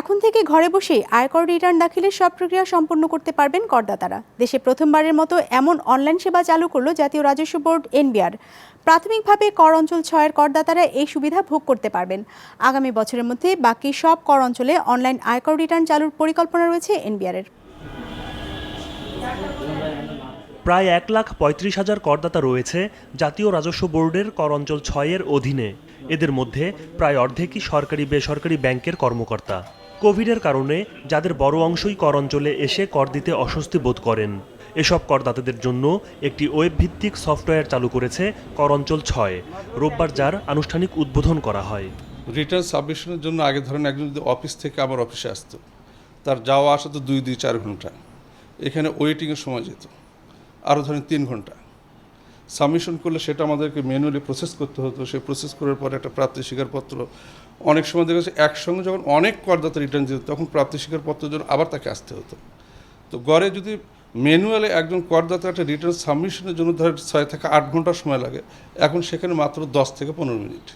এখন থেকে ঘরে বসেই আয়কর রিটার্ন দাখিলের সব প্রক্রিয়া সম্পন্ন করতে পারবেন করদাতারা। দেশে প্রথমবারের মতো এমন অনলাইন সেবা চালু করল জাতীয় রাজস্ব বোর্ড, এনবিআর। প্রাথমিকভাবে কর অঞ্চল ছয়ের করদাতারা এই সুবিধা ভোগ করতে পারবেন। আগামী বছরের মধ্যে বাকি সব কর অঞ্চলে অনলাইন আয়কর রিটার্ন চালুর পরিকল্পনা রয়েছে এনবিআরের। প্রায় এক লাখ পঁয়ত্রিশ হাজার করদাতা রয়েছে জাতীয় রাজস্ব বোর্ডের কর অঞ্চল ছয়ের অধীনে। এদের মধ্যে প্রায় অর্ধেকই সরকারি বেসরকারি ব্যাংকের কর্মকর্তা। কোভিডের কারণে যাদের বড় অংশই কর অঞ্চলে এসে কর দিতে অস্বস্তি বোধ করেন। এসব করদাতাদের জন্য একটি ওয়েব ভিত্তিক সফটওয়্যার চালু করেছে কর অঞ্চল ছয়। রোববার যার আনুষ্ঠানিক উদ্বোধন করা হয়। রিটার্ন সাবমিশনের জন্য আগে ধরেন একজন যদি অফিস থেকে আমার অফিসে আসতো, তার যাওয়া আসা তো দুই দুই, চার ঘণ্টা। এখানে ওয়েটিংয়ের সময় যেত। আরও ধরেন তিন ঘণ্টা। সাবমিশন করলে সেটা আমাদেরকে ম্যানুয়ালি প্রসেস করতে হতো। সে প্রসেস করার পরে একটা প্রাপ্তি স্বীকারপত্র অনেক সময় দেখা যাচ্ছে একসঙ্গে যখন অনেক করদাতা রিটার্ন দিত, তখন প্রাপ্তি স্বীকারপত্রের জন্য আবার তাকে আসতে হতো। তো গড়ে যদি ম্যানুয়ালি একজন করদাতা একটা রিটার্ন সাবমিশনের জন্য ধর ছয় থেকে আট ঘণ্টা সময় লাগে, এখন সেখানে মাত্র দশ থেকে পনেরো মিনিট।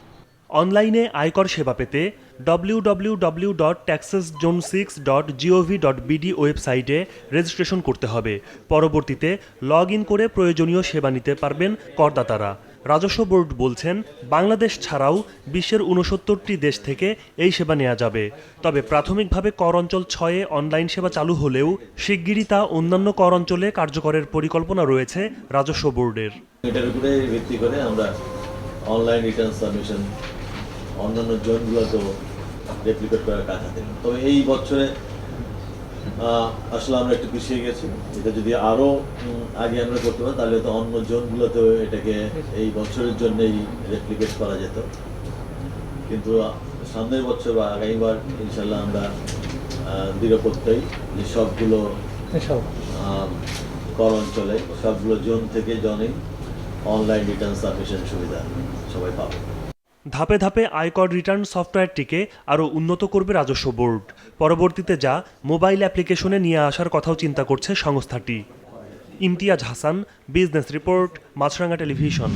অনলাইনে আয়কর সেবা পেতে W W W dot taxes zone six dot G O V dot BD ওয়েবসাইটে রেজিস্ট্রেশন করতে হবে। পরবর্তীতে লগ ইন করে প্রয়োজনীয় সেবা নিতে পারবেন করদাতারা। রাজস্ব বোর্ড বলছেন, বাংলাদেশ ছাড়াও বিশ্বের উনসত্তরটি দেশ থেকে এই সেবা নেওয়া যাবে। তবে প্রাথমিকভাবে কর অঞ্চল ছয়ে অনলাইন সেবা চালু হলেও শিগগিরই তা অন্যান্য কর অঞ্চলে কার্যকরের পরিকল্পনা রয়েছে রাজস্ব বোর্ডের। এটার উপরে ভিত্তি করে আমরা অনলাইন রিটার্ন সাবমিশন অন্যান্য জোনগুলোতেও রেপ্লিকেট করার কাজ হাতে তবে এই বছরে আসলে আমরা একটু পিছিয়ে গেছি। এটা যদি আরও আগে আমরা করতে পারি তাহলে তো অন্য জোনগুলোতেও এটাকে এই বছরের জন্যই রেপ্লিকেট করা যেত। কিন্তু সামনের বছর বা আগামীবার ইনশাল্লাহ আমরা দৃঢ় করতেই যে সবগুলো কর অঞ্চলে সবগুলো জোন থেকে জনে অনলাইন রিটার্ন সাবমিশন সুবিধা সবাই পাবে। ধাপে ধাপে আয়কর রিটার্ন সফটওয়্যারটিকে আরও উন্নত করবে রাজস্ব বোর্ড। পরবর্তীতে যা মোবাইল অ্যাপ্লিকেশনে নিয়ে আসার কথাও চিন্তা করছে সংস্থাটি। Imtiaz Hasan, business report, Maasranga television.